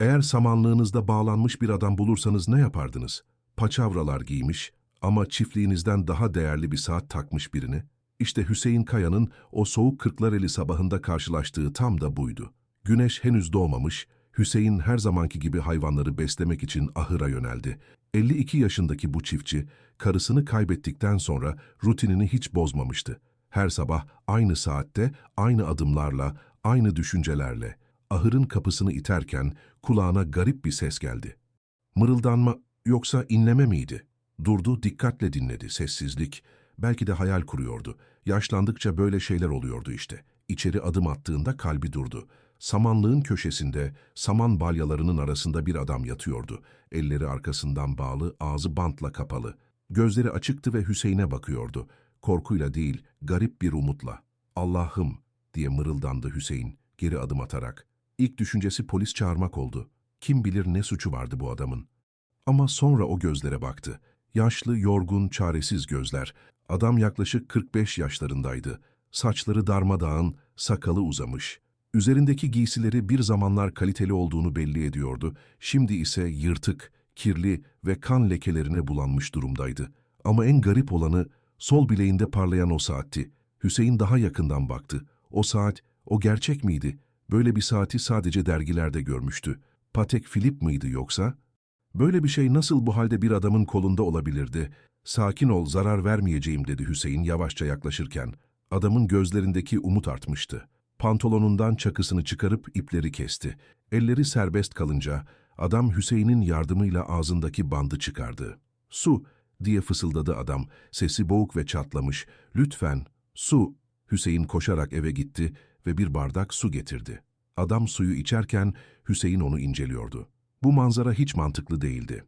Eğer samanlığınızda bağlanmış bir adam bulursanız ne yapardınız? Paçavralar giymiş ama çiftliğinizden daha değerli bir saat takmış birini. İşte Hüseyin Kaya'nın o soğuk Kırklareli sabahında karşılaştığı tam da buydu. Güneş henüz doğmamış, Hüseyin her zamanki gibi hayvanları beslemek için ahıra yöneldi. 52 yaşındaki bu çiftçi, karısını kaybettikten sonra rutinini hiç bozmamıştı. Her sabah aynı saatte, aynı adımlarla, aynı düşüncelerle, ahırın kapısını iterken kulağına garip bir ses geldi. Mırıldanma yoksa inleme miydi? Durdu, dikkatle dinledi, sessizlik. Belki de hayal kuruyordu. Yaşlandıkça böyle şeyler oluyordu işte. İçeri adım attığında kalbi durdu. Samanlığın köşesinde, saman balyalarının arasında bir adam yatıyordu. Elleri arkasından bağlı, ağzı bantla kapalı. Gözleri açıktı ve Hüseyin'e bakıyordu. Korkuyla değil, garip bir umutla. Allah'ım diye mırıldandı Hüseyin, geri adım atarak. İlk düşüncesi polis çağırmak oldu. Kim bilir ne suçu vardı bu adamın. Ama sonra o gözlere baktı. Yaşlı, yorgun, çaresiz gözler. Adam yaklaşık 45 yaşlarındaydı. Saçları darmadağın, sakalı uzamış. Üzerindeki giysileri bir zamanlar kaliteli olduğunu belli ediyordu. Şimdi ise yırtık, kirli ve kan lekelerine bulanmış durumdaydı. Ama en garip olanı sol bileğinde parlayan o saatti. Hüseyin daha yakından baktı. O saat, o gerçek miydi? Böyle bir saati sadece dergilerde görmüştü. Patek Philippe mıydı yoksa? Böyle bir şey nasıl bu halde bir adamın kolunda olabilirdi? Sakin ol, zarar vermeyeceğim dedi Hüseyin yavaşça yaklaşırken. Adamın gözlerindeki umut artmıştı. Pantolonundan çakısını çıkarıp ipleri kesti. Elleri serbest kalınca adam Hüseyin'in yardımıyla ağzındaki bandı çıkardı. Su diye fısıldadı adam. Sesi boğuk ve çatlamış. Lütfen, su. Hüseyin koşarak eve gitti ve bir bardak su getirdi. Adam suyu içerken Hüseyin onu inceliyordu. Bu manzara hiç mantıklı değildi.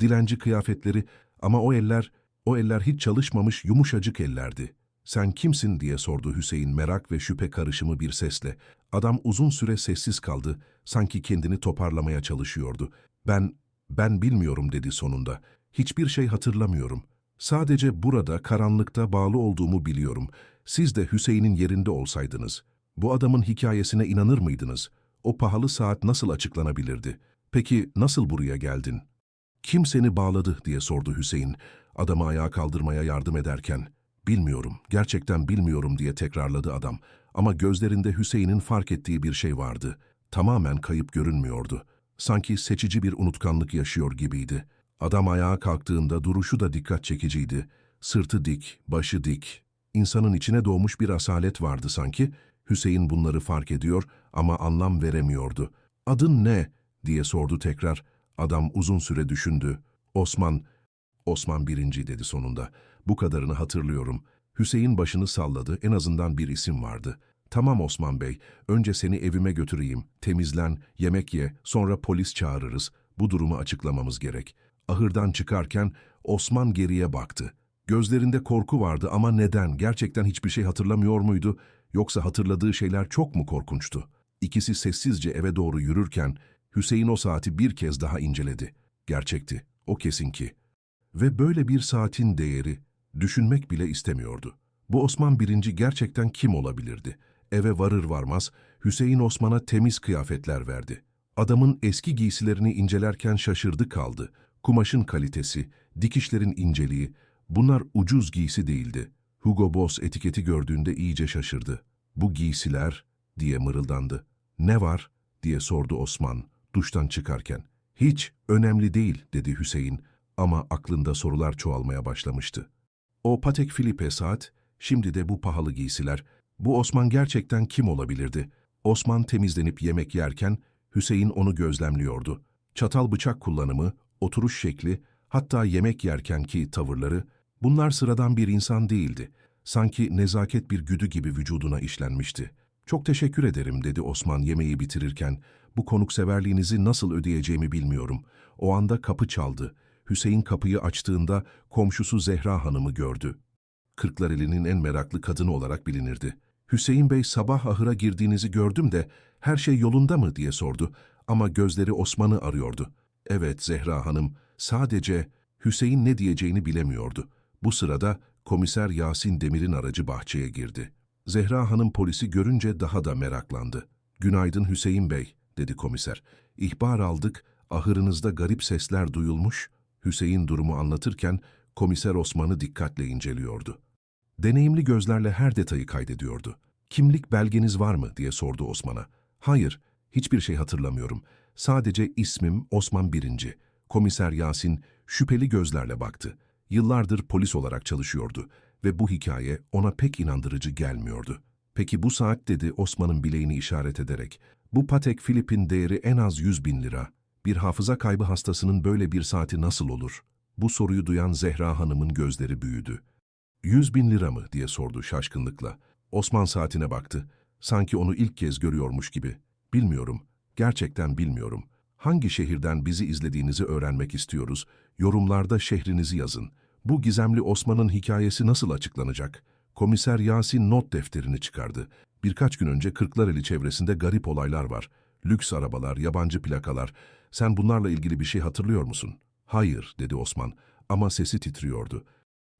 Dilenci kıyafetleri ama o eller, o eller hiç çalışmamış yumuşacık ellerdi. Sen kimsin diye sordu Hüseyin merak ve şüphe karışımı bir sesle. Adam uzun süre sessiz kaldı, sanki kendini toparlamaya çalışıyordu. Ben, ben bilmiyorum dedi sonunda. Hiçbir şey hatırlamıyorum. Sadece burada karanlıkta bağlı olduğumu biliyorum. Siz de Hüseyin'in yerinde olsaydınız. Bu adamın hikayesine inanır mıydınız? O pahalı saat nasıl açıklanabilirdi? Peki nasıl buraya geldin? Kim seni bağladı diye sordu Hüseyin, adamı ayağa kaldırmaya yardım ederken. Bilmiyorum, gerçekten bilmiyorum diye tekrarladı adam. Ama gözlerinde Hüseyin'in fark ettiği bir şey vardı. Tamamen kayıp görünmüyordu. Sanki seçici bir unutkanlık yaşıyor gibiydi. Adam ayağa kalktığında duruşu da dikkat çekiciydi. Sırtı dik, başı dik. İnsanın içine doğmuş bir asalet vardı sanki. Hüseyin bunları fark ediyor ama anlam veremiyordu. Adın ne? diye sordu tekrar. Adam uzun süre düşündü. Osman, Osman birinci dedi sonunda. Bu kadarını hatırlıyorum. Hüseyin başını salladı, en azından bir isim vardı. Tamam Osman Bey, önce seni evime götüreyim, temizlen, yemek ye, sonra polis çağırırız. Bu durumu açıklamamız gerek. Ahırdan çıkarken Osman geriye baktı. Gözlerinde korku vardı ama neden? Gerçekten hiçbir şey hatırlamıyor muydu? Yoksa hatırladığı şeyler çok mu korkunçtu? İkisi sessizce eve doğru yürürken Hüseyin o saati bir kez daha inceledi. Gerçekti, o kesin ki. Ve böyle bir saatin değeri düşünmek bile istemiyordu. Bu Osman birinci gerçekten kim olabilirdi? Eve varır varmaz Hüseyin Osman'a temiz kıyafetler verdi. Adamın eski giysilerini incelerken şaşırdı kaldı. Kumaşın kalitesi, dikişlerin inceliği, bunlar ucuz giysi değildi. Hugo Boss etiketi gördüğünde iyice şaşırdı. Bu giysiler diye mırıldandı. Ne var diye sordu Osman duştan çıkarken. Hiç önemli değil dedi Hüseyin ama aklında sorular çoğalmaya başlamıştı. O Patek Philippe saat, şimdi de bu pahalı giysiler. Bu Osman gerçekten kim olabilirdi? Osman temizlenip yemek yerken Hüseyin onu gözlemliyordu. Çatal bıçak kullanımı, oturuş şekli, hatta yemek yerkenki tavırları, bunlar sıradan bir insan değildi. Sanki nezaket bir güdü gibi vücuduna işlenmişti. Çok teşekkür ederim dedi Osman yemeği bitirirken. Bu konukseverliğinizi nasıl ödeyeceğimi bilmiyorum. O anda kapı çaldı. Hüseyin kapıyı açtığında komşusu Zehra Hanım'ı gördü. Kırklareli'nin en meraklı kadını olarak bilinirdi. Hüseyin Bey sabah ahıra girdiğinizi gördüm de her şey yolunda mı diye sordu ama gözleri Osman'ı arıyordu. Evet Zehra Hanım, sadece Hüseyin ne diyeceğini bilemiyordu. Bu sırada komiser Yasin Demir'in aracı bahçeye girdi. Zehra Hanım polisi görünce daha da meraklandı. Günaydın Hüseyin Bey, dedi komiser. İhbar aldık, ahırınızda garip sesler duyulmuş. Hüseyin durumu anlatırken komiser Osman'ı dikkatle inceliyordu. Deneyimli gözlerle her detayı kaydediyordu. Kimlik belgeniz var mı diye sordu Osman'a. Hayır, hiçbir şey hatırlamıyorum. Sadece ismim Osman Birinci. Komiser Yasin şüpheli gözlerle baktı. Yıllardır polis olarak çalışıyordu ve bu hikaye ona pek inandırıcı gelmiyordu. Peki bu saat dedi Osman'ın bileğini işaret ederek. Bu Patek Philippe'in değeri en az 100 bin lira. Bir hafıza kaybı hastasının böyle bir saati nasıl olur? Bu soruyu duyan Zehra Hanım'ın gözleri büyüdü. Yüz bin lira mı diye sordu şaşkınlıkla. Osman saatine baktı. Sanki onu ilk kez görüyormuş gibi. Bilmiyorum, gerçekten bilmiyorum. Hangi şehirden bizi izlediğinizi öğrenmek istiyoruz. Yorumlarda şehrinizi yazın. Bu gizemli Osman'ın hikayesi nasıl açıklanacak? Komiser Yasin not defterini çıkardı. Birkaç gün önce Kırklareli çevresinde garip olaylar var. Lüks arabalar, yabancı plakalar. Sen bunlarla ilgili bir şey hatırlıyor musun? Hayır, dedi Osman ama sesi titriyordu.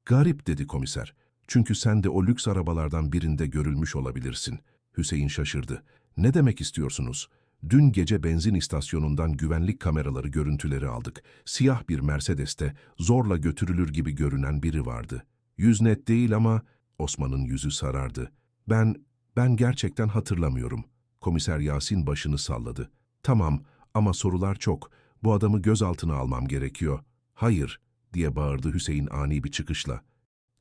Garip, dedi komiser. Çünkü sen de o lüks arabalardan birinde görülmüş olabilirsin. Hüseyin şaşırdı. Ne demek istiyorsunuz? Dün gece benzin istasyonundan güvenlik kameraları görüntüleri aldık. Siyah bir Mercedes'te zorla götürülür gibi görünen biri vardı. Yüz net değil ama Osman'ın yüzü sarardı. Ben, ben gerçekten hatırlamıyorum. Komiser Yasin başını salladı. Tamam ama sorular çok. Bu adamı gözaltına almam gerekiyor. Hayır, diye bağırdı Hüseyin ani bir çıkışla.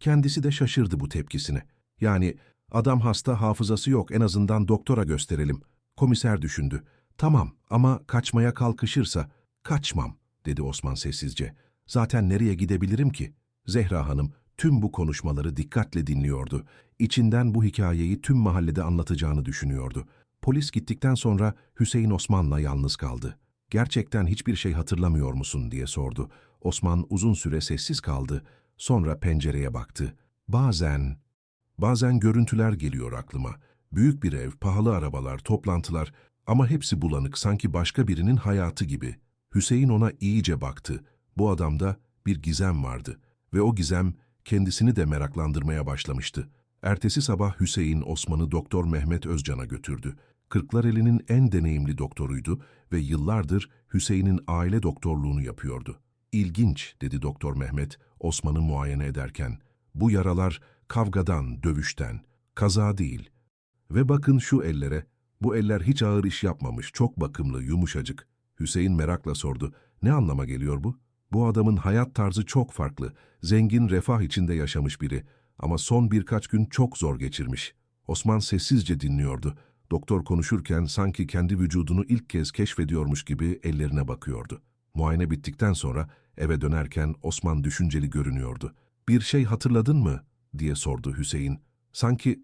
Kendisi de şaşırdı bu tepkisine. Yani adam hasta hafızası yok en azından doktora gösterelim. Komiser düşündü. Tamam ama kaçmaya kalkışırsa kaçmam dedi Osman sessizce. Zaten nereye gidebilirim ki? Zehra Hanım tüm bu konuşmaları dikkatle dinliyordu. İçinden bu hikayeyi tüm mahallede anlatacağını düşünüyordu. Polis gittikten sonra Hüseyin Osman'la yalnız kaldı. Gerçekten hiçbir şey hatırlamıyor musun diye sordu. Osman uzun süre sessiz kaldı. Sonra pencereye baktı. Bazen, bazen görüntüler geliyor aklıma. Büyük bir ev, pahalı arabalar, toplantılar ama hepsi bulanık sanki başka birinin hayatı gibi. Hüseyin ona iyice baktı. Bu adamda bir gizem vardı ve o gizem kendisini de meraklandırmaya başlamıştı. Ertesi sabah Hüseyin Osman'ı Doktor Mehmet Özcan'a götürdü. Kırklareli'nin en deneyimli doktoruydu ve yıllardır Hüseyin'in aile doktorluğunu yapıyordu. İlginç, dedi Doktor Mehmet, Osman'ı muayene ederken. Bu yaralar kavgadan, dövüşten, kaza değil. Ve bakın şu ellere, bu eller hiç ağır iş yapmamış, çok bakımlı, yumuşacık. Hüseyin merakla sordu, ne anlama geliyor bu? Bu adamın hayat tarzı çok farklı, zengin, refah içinde yaşamış biri. Ama son birkaç gün çok zor geçirmiş. Osman sessizce dinliyordu. Doktor konuşurken sanki kendi vücudunu ilk kez keşfediyormuş gibi ellerine bakıyordu. Muayene bittikten sonra eve dönerken Osman düşünceli görünüyordu. Bir şey hatırladın mı? diye sordu Hüseyin. Sanki,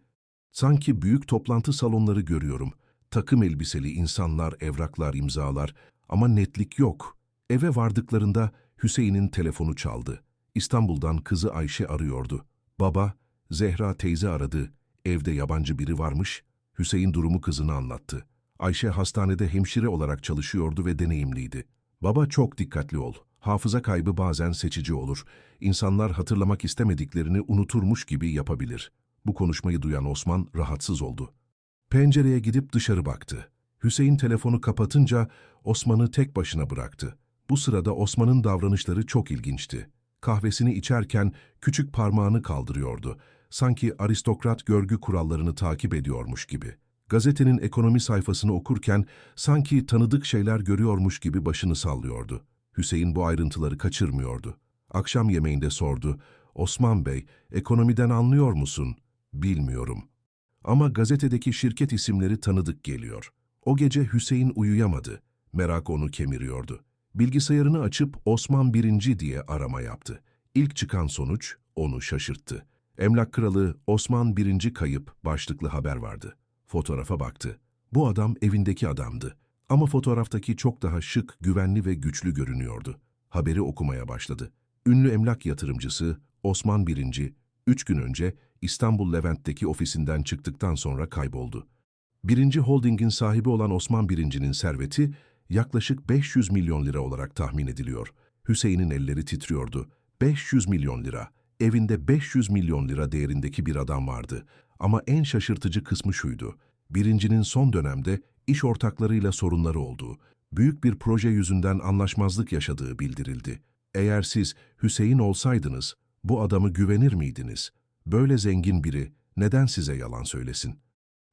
sanki büyük toplantı salonları görüyorum. Takım elbiseli insanlar, evraklar, imzalar ama netlik yok. Eve vardıklarında Hüseyin'in telefonu çaldı. İstanbul'dan kızı Ayşe arıyordu. Baba, Zehra teyze aradı. Evde yabancı biri varmış. Hüseyin durumu kızına anlattı. Ayşe hastanede hemşire olarak çalışıyordu ve deneyimliydi. Baba çok dikkatli ol. Hafıza kaybı bazen seçici olur. İnsanlar hatırlamak istemediklerini unuturmuş gibi yapabilir. Bu konuşmayı duyan Osman rahatsız oldu. Pencereye gidip dışarı baktı. Hüseyin telefonu kapatınca Osman'ı tek başına bıraktı. Bu sırada Osman'ın davranışları çok ilginçti. Kahvesini içerken küçük parmağını kaldırıyordu. Sanki aristokrat görgü kurallarını takip ediyormuş gibi. Gazetenin ekonomi sayfasını okurken sanki tanıdık şeyler görüyormuş gibi başını sallıyordu. Hüseyin bu ayrıntıları kaçırmıyordu. Akşam yemeğinde sordu. Osman Bey, ekonomiden anlıyor musun? Bilmiyorum. Ama gazetedeki şirket isimleri tanıdık geliyor. O gece Hüseyin uyuyamadı. Merak onu kemiriyordu. Bilgisayarını açıp Osman birinci diye arama yaptı. İlk çıkan sonuç onu şaşırttı. Emlak kralı Osman birinci kayıp başlıklı haber vardı. Fotoğrafa baktı. Bu adam evindeki adamdı. Ama fotoğraftaki çok daha şık, güvenli ve güçlü görünüyordu. Haberi okumaya başladı. Ünlü emlak yatırımcısı Osman birinci, üç gün önce İstanbul Levent'teki ofisinden çıktıktan sonra kayboldu. Birinci Holding'in sahibi olan Osman birincinin serveti yaklaşık 500 milyon lira olarak tahmin ediliyor. Hüseyin'in elleri titriyordu. 500 milyon lira. Evinde 500 milyon lira değerindeki bir adam vardı. Ama en şaşırtıcı kısmı şuydu. Birincinin son dönemde iş ortaklarıyla sorunları olduğu, büyük bir proje yüzünden anlaşmazlık yaşadığı bildirildi. Eğer siz Hüseyin olsaydınız, bu adamı güvenir miydiniz? Böyle zengin biri neden size yalan söylesin?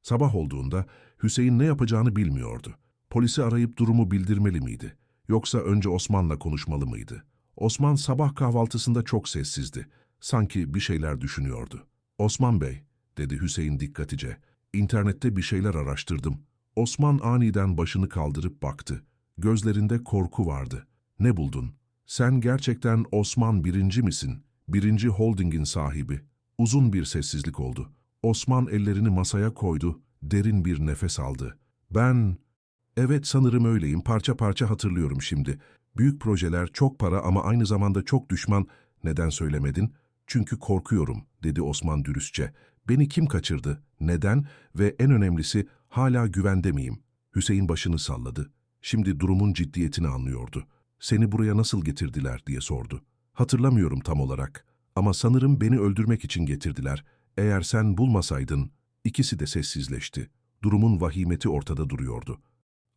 Sabah olduğunda Hüseyin ne yapacağını bilmiyordu. Polisi arayıp durumu bildirmeli miydi? Yoksa önce Osman'la konuşmalı mıydı? Osman sabah kahvaltısında çok sessizdi. Sanki bir şeyler düşünüyordu. Osman Bey, dedi Hüseyin dikkatice. İnternette bir şeyler araştırdım. Osman aniden başını kaldırıp baktı. Gözlerinde korku vardı. Ne buldun? Sen gerçekten Osman birinci misin? Birinci holdingin sahibi. Uzun bir sessizlik oldu. Osman ellerini masaya koydu, derin bir nefes aldı. Ben... Evet sanırım öyleyim, parça parça hatırlıyorum şimdi. Büyük projeler, çok para ama aynı zamanda çok düşman. Neden söylemedin? Çünkü korkuyorum, dedi Osman dürüstçe. Beni kim kaçırdı? Neden? Ve en önemlisi, hala güvende miyim? Hüseyin başını salladı. Şimdi durumun ciddiyetini anlıyordu. Seni buraya nasıl getirdiler diye sordu. Hatırlamıyorum tam olarak. Ama sanırım beni öldürmek için getirdiler. Eğer sen bulmasaydın, ikisi de sessizleşti. Durumun vahimeti ortada duruyordu.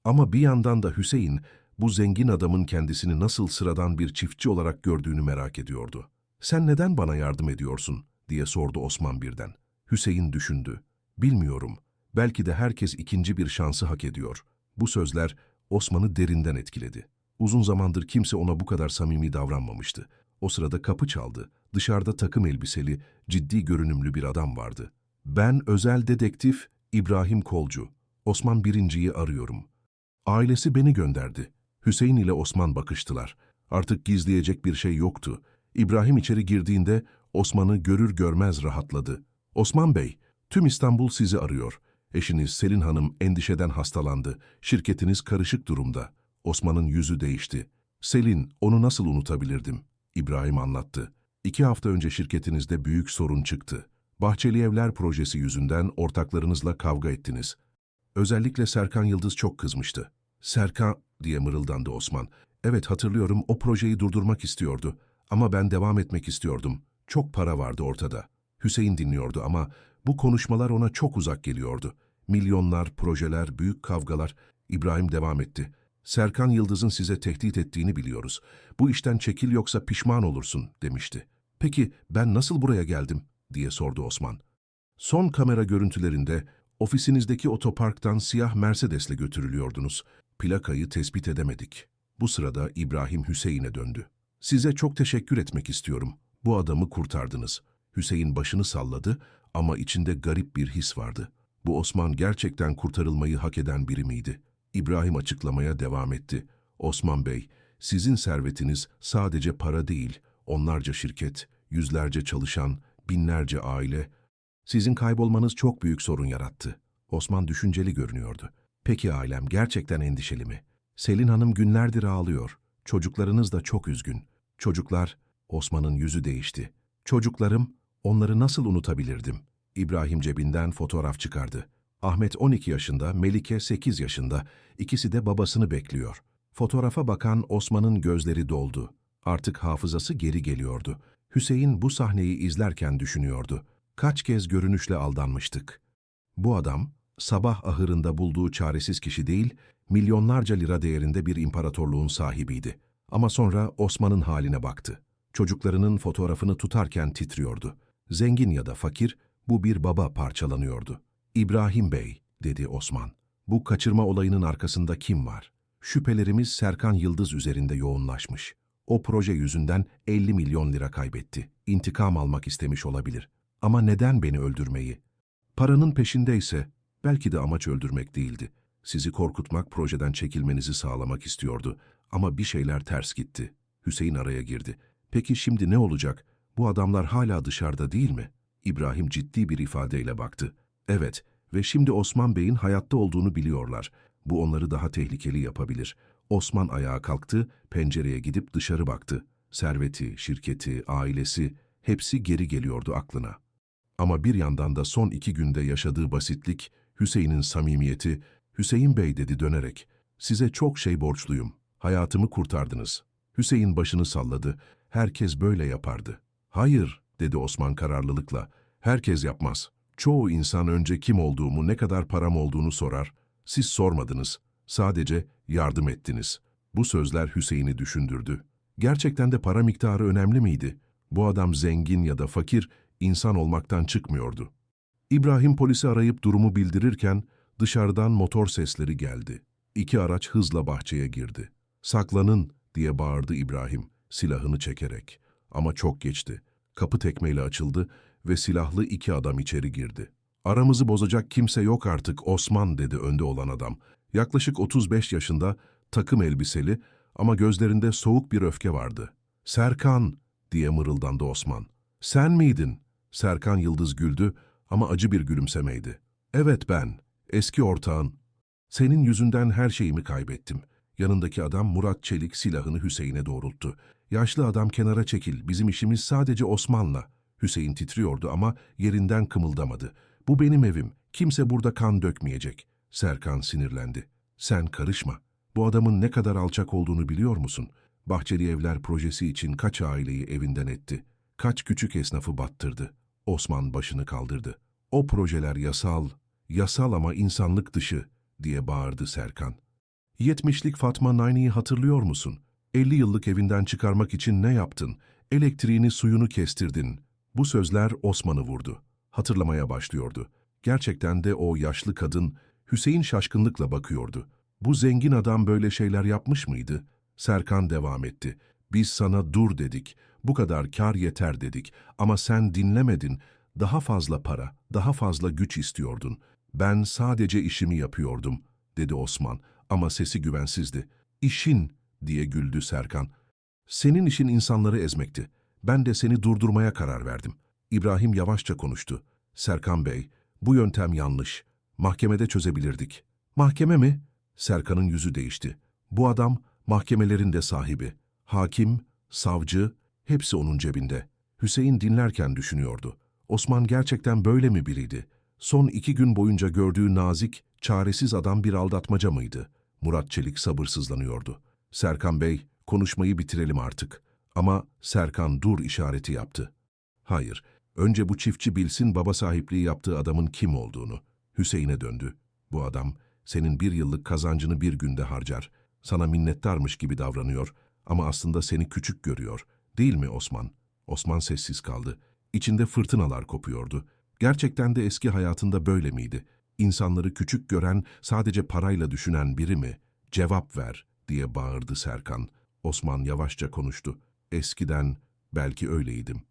Ama bir yandan da Hüseyin, bu zengin adamın kendisini nasıl sıradan bir çiftçi olarak gördüğünü merak ediyordu. Sen neden bana yardım ediyorsun? diye sordu Osman birden. Hüseyin düşündü. Bilmiyorum. Belki de herkes ikinci bir şansı hak ediyor. Bu sözler Osman'ı derinden etkiledi. Uzun zamandır kimse ona bu kadar samimi davranmamıştı. O sırada kapı çaldı. Dışarıda takım elbiseli, ciddi görünümlü bir adam vardı. Ben özel dedektif İbrahim Kolcu. Osman Birinci'yi arıyorum. Ailesi beni gönderdi. Hüseyin ile Osman bakıştılar. Artık gizleyecek bir şey yoktu. İbrahim içeri girdiğinde Osman'ı görür görmez rahatladı. Osman Bey, tüm İstanbul sizi arıyor. Eşiniz Selin Hanım endişeden hastalandı. Şirketiniz karışık durumda. Osman'ın yüzü değişti. Selin, onu nasıl unutabilirdim? İbrahim anlattı. İki hafta önce şirketinizde büyük sorun çıktı. Bahçeli Evler projesi yüzünden ortaklarınızla kavga ettiniz. Özellikle Serkan Yıldız çok kızmıştı. Serkan diye mırıldandı Osman. Evet hatırlıyorum o projeyi durdurmak istiyordu. Ama ben devam etmek istiyordum. Çok para vardı ortada. Hüseyin dinliyordu ama bu konuşmalar ona çok uzak geliyordu. Milyonlar, projeler, büyük kavgalar. İbrahim devam etti. Serkan Yıldız'ın size tehdit ettiğini biliyoruz. Bu işten çekil yoksa pişman olursun demişti. Peki ben nasıl buraya geldim diye sordu Osman. Son kamera görüntülerinde ofisinizdeki otoparktan siyah Mercedes'le götürülüyordunuz. Plakayı tespit edemedik. Bu sırada İbrahim Hüseyin'e döndü. Size çok teşekkür etmek istiyorum. Bu adamı kurtardınız. Hüseyin başını salladı ama içinde garip bir his vardı. Bu Osman gerçekten kurtarılmayı hak eden biri miydi? İbrahim açıklamaya devam etti. Osman Bey, sizin servetiniz sadece para değil, onlarca şirket, yüzlerce çalışan, binlerce aile. Sizin kaybolmanız çok büyük sorun yarattı. Osman düşünceli görünüyordu. Peki ailem gerçekten endişeli mi? Selin Hanım günlerdir ağlıyor. Çocuklarınız da çok üzgün. Çocuklar, Osman'ın yüzü değişti. Çocuklarım, onları nasıl unutabilirdim? İbrahim cebinden fotoğraf çıkardı. Ahmet 12 yaşında, Melike 8 yaşında. İkisi de babasını bekliyor. Fotoğrafa bakan Osman'ın gözleri doldu. Artık hafızası geri geliyordu. Hüseyin bu sahneyi izlerken düşünüyordu. Kaç kez görünüşle aldanmıştık. Bu adam, sabah ahırında bulduğu çaresiz kişi değil, milyonlarca lira değerinde bir imparatorluğun sahibiydi. Ama sonra Osman'ın haline baktı. Çocuklarının fotoğrafını tutarken titriyordu. Zengin ya da fakir, bu bir baba parçalanıyordu. İbrahim Bey, dedi Osman. Bu kaçırma olayının arkasında kim var? Şüphelerimiz Serkan Yıldız üzerinde yoğunlaşmış. O proje yüzünden 50 milyon lira kaybetti. İntikam almak istemiş olabilir. Ama neden beni öldürmeyi? Paranın peşindeyse belki de amaç öldürmek değildi. Sizi korkutmak, projeden çekilmenizi sağlamak istiyordu. Ama bir şeyler ters gitti. Hüseyin araya girdi. Peki şimdi ne olacak? Bu adamlar hala dışarıda değil mi? İbrahim ciddi bir ifadeyle baktı. Evet ve şimdi Osman Bey'in hayatta olduğunu biliyorlar. Bu onları daha tehlikeli yapabilir. Osman ayağa kalktı, pencereye gidip dışarı baktı. Serveti, şirketi, ailesi hepsi geri geliyordu aklına. Ama bir yandan da son iki günde yaşadığı basitlik, Hüseyin'in samimiyeti, Hüseyin Bey dedi dönerek, size çok şey borçluyum, hayatımı kurtardınız. Hüseyin başını salladı, herkes böyle yapardı. Hayır, dedi Osman kararlılıkla, herkes yapmaz. Çoğu insan önce kim olduğumu, ne kadar param olduğunu sorar. Siz sormadınız, sadece yardım ettiniz. Bu sözler Hüseyin'i düşündürdü. Gerçekten de para miktarı önemli miydi? Bu adam zengin ya da fakir, insan olmaktan çıkmıyordu. İbrahim polisi arayıp durumu bildirirken dışarıdan motor sesleri geldi. İki araç hızla bahçeye girdi. Saklanın diye bağırdı İbrahim silahını çekerek. Ama çok geçti. Kapı tekmeyle açıldı ve silahlı iki adam içeri girdi. Aramızı bozacak kimse yok artık Osman dedi önde olan adam. Yaklaşık 35 yaşında, takım elbiseli ama gözlerinde soğuk bir öfke vardı. Serkan diye mırıldandı Osman. Sen miydin? Serkan Yıldız güldü ama acı bir gülümsemeydi. Evet ben, eski ortağın. Senin yüzünden her şeyimi kaybettim. Yanındaki adam Murat Çelik silahını Hüseyin'e doğrulttu. Yaşlı adam kenara çekil, bizim işimiz sadece Osman'la. Hüseyin titriyordu ama yerinden kımıldamadı. Bu benim evim, kimse burada kan dökmeyecek. Serkan sinirlendi. Sen karışma. Bu adamın ne kadar alçak olduğunu biliyor musun? Bahçeli Evler projesi için kaç aileyi evinden etti? Kaç küçük esnafı battırdı? Osman başını kaldırdı. O projeler yasal, yasal ama insanlık dışı diye bağırdı Serkan. Yetmişlik Fatma Nayni'yi hatırlıyor musun? 50 yıllık evinden çıkarmak için ne yaptın? Elektriğini suyunu kestirdin. Bu sözler Osman'ı vurdu. Hatırlamaya başlıyordu. Gerçekten de o yaşlı kadın Hüseyin şaşkınlıkla bakıyordu. Bu zengin adam böyle şeyler yapmış mıydı? Serkan devam etti. Biz sana dur dedik. Bu kadar kar yeter dedik. Ama sen dinlemedin. Daha fazla para, daha fazla güç istiyordun. Ben sadece işimi yapıyordum, dedi Osman ama sesi güvensizdi. İşin, diye güldü Serkan. Senin işin insanları ezmekti. Ben de seni durdurmaya karar verdim. İbrahim yavaşça konuştu. Serkan Bey, bu yöntem yanlış. Mahkemede çözebilirdik. Mahkeme mi? Serkan'ın yüzü değişti. Bu adam mahkemelerin de sahibi. Hakim, savcı, hepsi onun cebinde. Hüseyin dinlerken düşünüyordu. Osman gerçekten böyle mi biriydi? Son iki gün boyunca gördüğü nazik, çaresiz adam bir aldatmaca mıydı? Murat Çelik sabırsızlanıyordu. Serkan Bey, konuşmayı bitirelim artık. Ama Serkan dur işareti yaptı. Hayır, önce bu çiftçi bilsin baba sahipliği yaptığı adamın kim olduğunu. Hüseyin'e döndü. Bu adam, senin bir yıllık kazancını bir günde harcar. Sana minnettarmış gibi davranıyor ama aslında seni küçük görüyor. Değil mi Osman? Osman sessiz kaldı. İçinde fırtınalar kopuyordu. Gerçekten de eski hayatında böyle miydi? İnsanları küçük gören, sadece parayla düşünen biri mi? Cevap ver, diye bağırdı Serkan. Osman yavaşça konuştu. Eskiden belki öyleydim.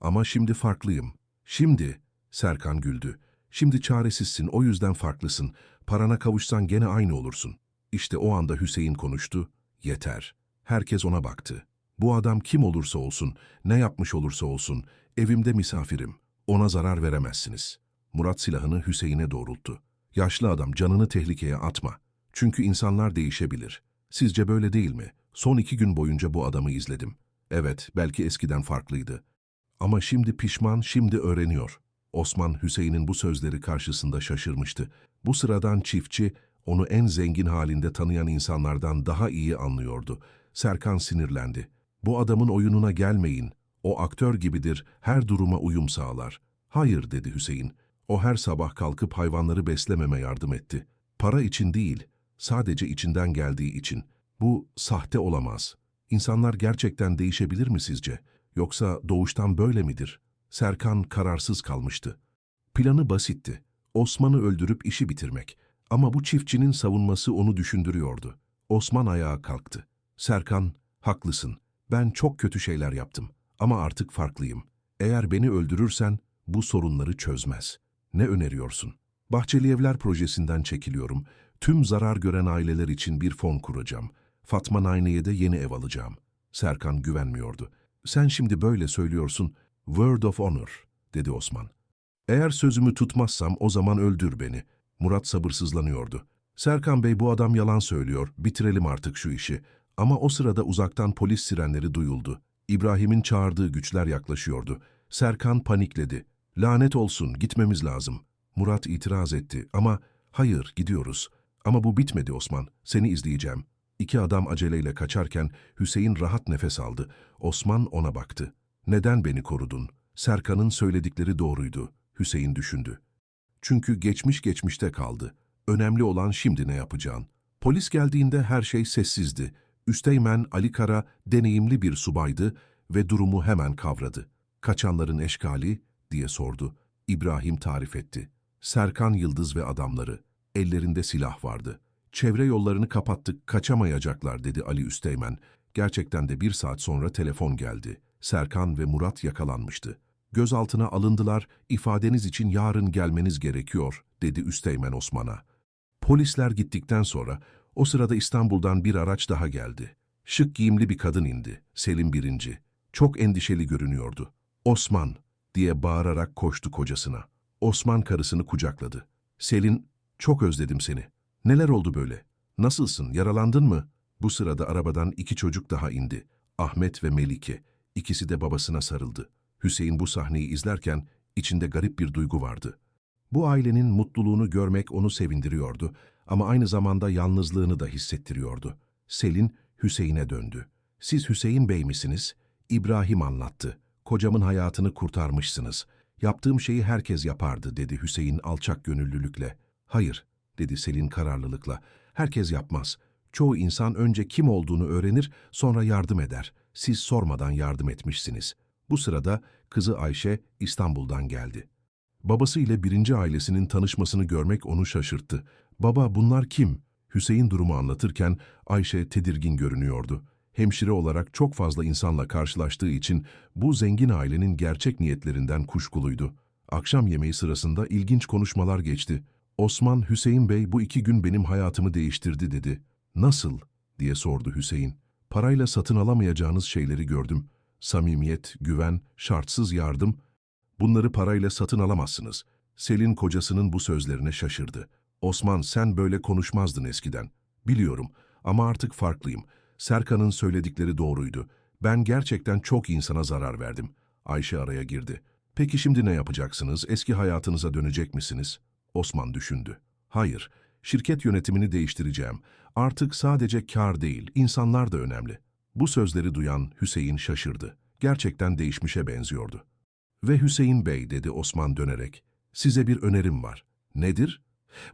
Ama şimdi farklıyım. Şimdi, Serkan güldü. Şimdi çaresizsin, o yüzden farklısın. Parana kavuşsan gene aynı olursun. İşte o anda Hüseyin konuştu. Yeter. Herkes ona baktı. Bu adam kim olursa olsun, ne yapmış olursa olsun, evimde misafirim. Ona zarar veremezsiniz. Murat silahını Hüseyin'e doğrulttu. Yaşlı adam canını tehlikeye atma. Çünkü insanlar değişebilir. Sizce böyle değil mi? Son iki gün boyunca bu adamı izledim. Evet, belki eskiden farklıydı. Ama şimdi pişman, şimdi öğreniyor. Osman Hüseyin'in bu sözleri karşısında şaşırmıştı. Bu sıradan çiftçi, onu en zengin halinde tanıyan insanlardan daha iyi anlıyordu. Serkan sinirlendi. Bu adamın oyununa gelmeyin. O aktör gibidir, her duruma uyum sağlar. Hayır dedi Hüseyin. O her sabah kalkıp hayvanları beslememe yardım etti. Para için değil, sadece içinden geldiği için. Bu sahte olamaz. İnsanlar gerçekten değişebilir mi sizce? Yoksa doğuştan böyle midir? Serkan kararsız kalmıştı. Planı basitti. Osman'ı öldürüp işi bitirmek. Ama bu çiftçinin savunması onu düşündürüyordu. Osman ayağa kalktı. Serkan, haklısın. Ben çok kötü şeyler yaptım. Ama artık farklıyım. Eğer beni öldürürsen bu sorunları çözmez. Ne öneriyorsun? Bahçeli Evler projesinden çekiliyorum. Tüm zarar gören aileler için bir fon kuracağım. Fatma Nayne'ye de yeni ev alacağım. Serkan güvenmiyordu. Sen şimdi böyle söylüyorsun. Word of honor, dedi Osman. Eğer sözümü tutmazsam o zaman öldür beni. Murat sabırsızlanıyordu. Serkan Bey bu adam yalan söylüyor, bitirelim artık şu işi. Ama o sırada uzaktan polis sirenleri duyuldu. İbrahim'in çağırdığı güçler yaklaşıyordu. Serkan panikledi. Lanet olsun, gitmemiz lazım. Murat itiraz etti ama hayır gidiyoruz. Ama bu bitmedi Osman, seni izleyeceğim. İki adam aceleyle kaçarken Hüseyin rahat nefes aldı. Osman ona baktı. Neden beni korudun? Serkan'ın söyledikleri doğruydu. Hüseyin düşündü. Çünkü geçmiş geçmişte kaldı. Önemli olan şimdi ne yapacağın. Polis geldiğinde her şey sessizdi. Üsteğmen Ali Kara deneyimli bir subaydı ve durumu hemen kavradı. Kaçanların eşkali diye sordu. İbrahim tarif etti. Serkan Yıldız ve adamları. Ellerinde silah vardı. Çevre yollarını kapattık, kaçamayacaklar dedi Ali Üsteğmen. Gerçekten de bir saat sonra telefon geldi. Serkan ve Murat yakalanmıştı. Gözaltına alındılar, ifadeniz için yarın gelmeniz gerekiyor, dedi Üsteğmen Osman'a. Polisler gittikten sonra o sırada İstanbul'dan bir araç daha geldi. Şık giyimli bir kadın indi, Selim Birinci. Çok endişeli görünüyordu. Osman diye bağırarak koştu kocasına. Osman karısını kucakladı. Selin, çok özledim seni. Neler oldu böyle? Nasılsın, yaralandın mı? Bu sırada arabadan iki çocuk daha indi. Ahmet ve Melike. İkisi de babasına sarıldı. Hüseyin bu sahneyi izlerken içinde garip bir duygu vardı. Bu ailenin mutluluğunu görmek onu sevindiriyordu ama aynı zamanda yalnızlığını da hissettiriyordu. Selin Hüseyin'e döndü. Siz Hüseyin Bey misiniz? İbrahim anlattı. Kocamın hayatını kurtarmışsınız. Yaptığım şeyi herkes yapardı dedi Hüseyin alçak gönüllülükle. Hayır dedi Selin kararlılıkla. Herkes yapmaz. Çoğu insan önce kim olduğunu öğrenir sonra yardım eder. Siz sormadan yardım etmişsiniz. Bu sırada kızı Ayşe İstanbul'dan geldi. Babası ile birinci ailesinin tanışmasını görmek onu şaşırttı. Baba bunlar kim? Hüseyin durumu anlatırken Ayşe tedirgin görünüyordu. Hemşire olarak çok fazla insanla karşılaştığı için bu zengin ailenin gerçek niyetlerinden kuşkuluydu. Akşam yemeği sırasında ilginç konuşmalar geçti. Osman, Hüseyin Bey bu iki gün benim hayatımı değiştirdi dedi. Nasıl? diye sordu Hüseyin. Parayla satın alamayacağınız şeyleri gördüm. Samimiyet, güven, şartsız yardım. Bunları parayla satın alamazsınız. Selin kocasının bu sözlerine şaşırdı. Osman sen böyle konuşmazdın eskiden. Biliyorum ama artık farklıyım. Serkan'ın söyledikleri doğruydu. Ben gerçekten çok insana zarar verdim. Ayşe araya girdi. Peki şimdi ne yapacaksınız? Eski hayatınıza dönecek misiniz? Osman düşündü. Hayır, şirket yönetimini değiştireceğim. Artık sadece kar değil, insanlar da önemli. Bu sözleri duyan Hüseyin şaşırdı. Gerçekten değişmişe benziyordu. Ve Hüseyin Bey dedi Osman dönerek. Size bir önerim var. Nedir?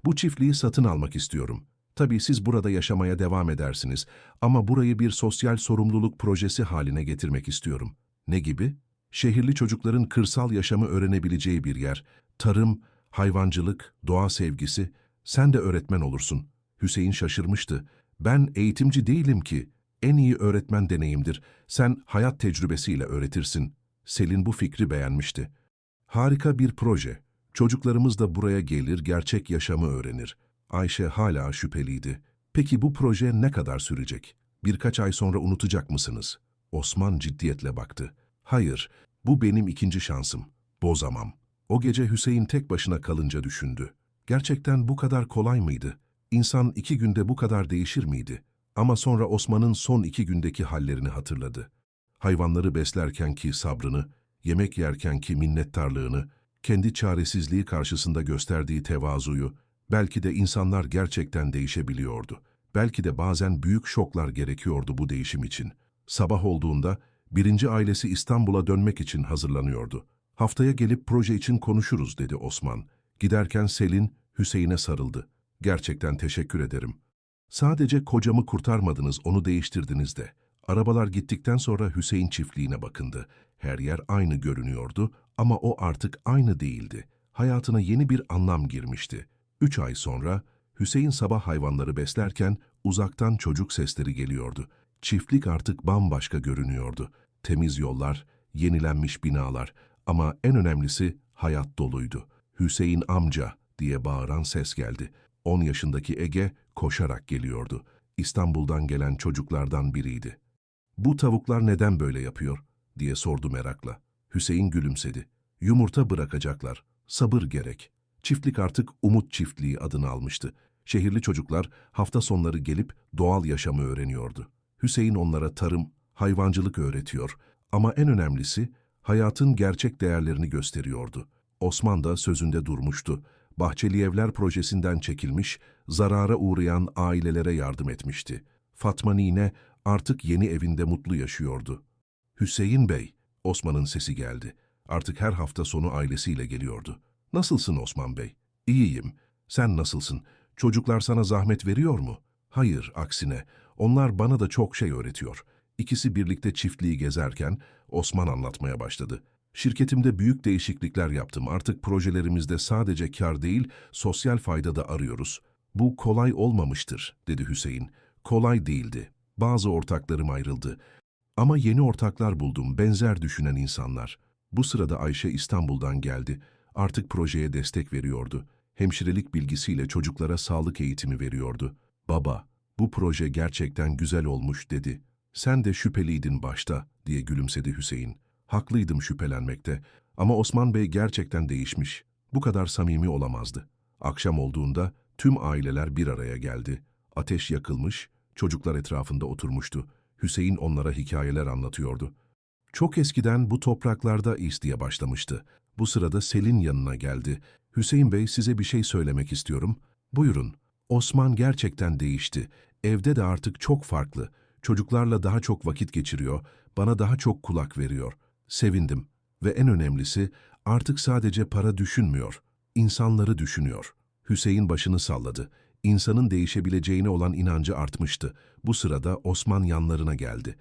Bu çiftliği satın almak istiyorum. Tabii siz burada yaşamaya devam edersiniz ama burayı bir sosyal sorumluluk projesi haline getirmek istiyorum. Ne gibi? Şehirli çocukların kırsal yaşamı öğrenebileceği bir yer. Tarım, hayvancılık, doğa sevgisi. Sen de öğretmen olursun. Hüseyin şaşırmıştı. Ben eğitimci değilim ki. En iyi öğretmen deneyimdir. Sen hayat tecrübesiyle öğretirsin. Selin bu fikri beğenmişti. Harika bir proje. Çocuklarımız da buraya gelir, gerçek yaşamı öğrenir. Ayşe hala şüpheliydi. Peki bu proje ne kadar sürecek? Birkaç ay sonra unutacak mısınız? Osman ciddiyetle baktı. Hayır, bu benim ikinci şansım. Bozamam. O gece Hüseyin tek başına kalınca düşündü. Gerçekten bu kadar kolay mıydı? İnsan iki günde bu kadar değişir miydi? Ama sonra Osman'ın son iki gündeki hallerini hatırladı. Hayvanları beslerkenki sabrını, yemek yerkenki minnettarlığını, kendi çaresizliği karşısında gösterdiği tevazuyu, belki de insanlar gerçekten değişebiliyordu. Belki de bazen büyük şoklar gerekiyordu bu değişim için. Sabah olduğunda birinci ailesi İstanbul'a dönmek için hazırlanıyordu. Haftaya gelip proje için konuşuruz dedi Osman. Giderken Selin Hüseyin'e sarıldı. Gerçekten teşekkür ederim. Sadece kocamı kurtarmadınız, onu değiştirdiniz de. Arabalar gittikten sonra Hüseyin çiftliğine bakındı. Her yer aynı görünüyordu ama o artık aynı değildi. Hayatına yeni bir anlam girmişti. Üç ay sonra Hüseyin sabah hayvanları beslerken uzaktan çocuk sesleri geliyordu. Çiftlik artık bambaşka görünüyordu. Temiz yollar, yenilenmiş binalar ama en önemlisi hayat doluydu. Hüseyin amca diye bağıran ses geldi. 10 yaşındaki Ege koşarak geliyordu. İstanbul'dan gelen çocuklardan biriydi. Bu tavuklar neden böyle yapıyor? diye sordu merakla. Hüseyin gülümsedi. Yumurta bırakacaklar. Sabır gerek. Çiftlik artık Umut Çiftliği adını almıştı. Şehirli çocuklar hafta sonları gelip doğal yaşamı öğreniyordu. Hüseyin onlara tarım, hayvancılık öğretiyor ama en önemlisi hayatın gerçek değerlerini gösteriyordu. Osman da sözünde durmuştu. Bahçeli Evler projesinden çekilmiş, zarara uğrayan ailelere yardım etmişti. Fatma Nine artık yeni evinde mutlu yaşıyordu. Hüseyin Bey, Osman'ın sesi geldi. Artık her hafta sonu ailesiyle geliyordu. Nasılsın Osman Bey? İyiyim. Sen nasılsın? Çocuklar sana zahmet veriyor mu? Hayır, aksine. Onlar bana da çok şey öğretiyor. İkisi birlikte çiftliği gezerken Osman anlatmaya başladı. Şirketimde büyük değişiklikler yaptım. Artık projelerimizde sadece kar değil, sosyal fayda da arıyoruz. Bu kolay olmamıştır, dedi Hüseyin. Kolay değildi. Bazı ortaklarım ayrıldı. Ama yeni ortaklar buldum, benzer düşünen insanlar. Bu sırada Ayşe İstanbul'dan geldi. Artık projeye destek veriyordu. Hemşirelik bilgisiyle çocuklara sağlık eğitimi veriyordu. Baba, bu proje gerçekten güzel olmuş dedi. Sen de şüpheliydin başta diye gülümsedi Hüseyin. Haklıydım şüphelenmekte ama Osman Bey gerçekten değişmiş. Bu kadar samimi olamazdı. Akşam olduğunda tüm aileler bir araya geldi. Ateş yakılmış, çocuklar etrafında oturmuştu. Hüseyin onlara hikayeler anlatıyordu. Çok eskiden bu topraklarda istiye başlamıştı. Bu sırada Selin yanına geldi. Hüseyin Bey size bir şey söylemek istiyorum. Buyurun. Osman gerçekten değişti. Evde de artık çok farklı. Çocuklarla daha çok vakit geçiriyor, bana daha çok kulak veriyor. Sevindim. Ve en önemlisi artık sadece para düşünmüyor. insanları düşünüyor. Hüseyin başını salladı. İnsanın değişebileceğine olan inancı artmıştı. Bu sırada Osman yanlarına geldi.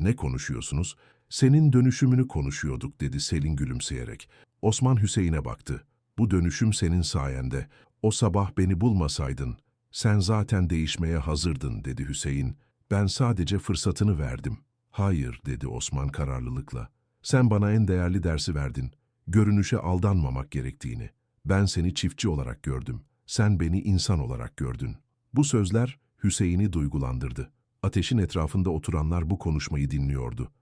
Ne konuşuyorsunuz? Senin dönüşümünü konuşuyorduk dedi Selin gülümseyerek. Osman Hüseyin'e baktı. Bu dönüşüm senin sayende. O sabah beni bulmasaydın. Sen zaten değişmeye hazırdın dedi Hüseyin. Ben sadece fırsatını verdim. Hayır dedi Osman kararlılıkla. Sen bana en değerli dersi verdin. Görünüşe aldanmamak gerektiğini. Ben seni çiftçi olarak gördüm. Sen beni insan olarak gördün. Bu sözler Hüseyin'i duygulandırdı. Ateşin etrafında oturanlar bu konuşmayı dinliyordu.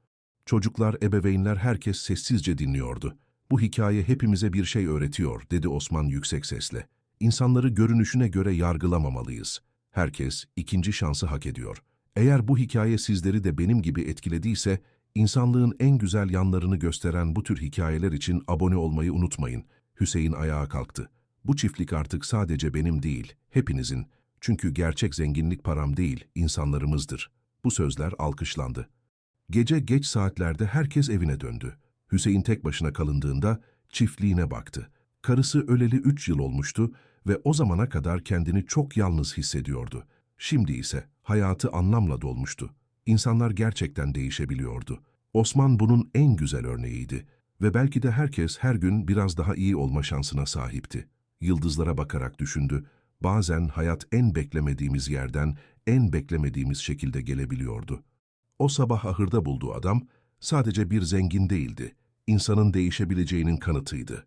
Çocuklar, ebeveynler herkes sessizce dinliyordu. Bu hikaye hepimize bir şey öğretiyor, dedi Osman yüksek sesle. İnsanları görünüşüne göre yargılamamalıyız. Herkes ikinci şansı hak ediyor. Eğer bu hikaye sizleri de benim gibi etkilediyse, insanlığın en güzel yanlarını gösteren bu tür hikayeler için abone olmayı unutmayın. Hüseyin ayağa kalktı. Bu çiftlik artık sadece benim değil, hepinizin. Çünkü gerçek zenginlik param değil, insanlarımızdır. Bu sözler alkışlandı. Gece geç saatlerde herkes evine döndü. Hüseyin tek başına kalındığında çiftliğine baktı. Karısı öleli üç yıl olmuştu ve o zamana kadar kendini çok yalnız hissediyordu. Şimdi ise hayatı anlamla dolmuştu. İnsanlar gerçekten değişebiliyordu. Osman bunun en güzel örneğiydi ve belki de herkes her gün biraz daha iyi olma şansına sahipti. Yıldızlara bakarak düşündü. Bazen hayat en beklemediğimiz yerden, en beklemediğimiz şekilde gelebiliyordu. O sabah ahırda bulduğu adam sadece bir zengin değildi. İnsanın değişebileceğinin kanıtıydı.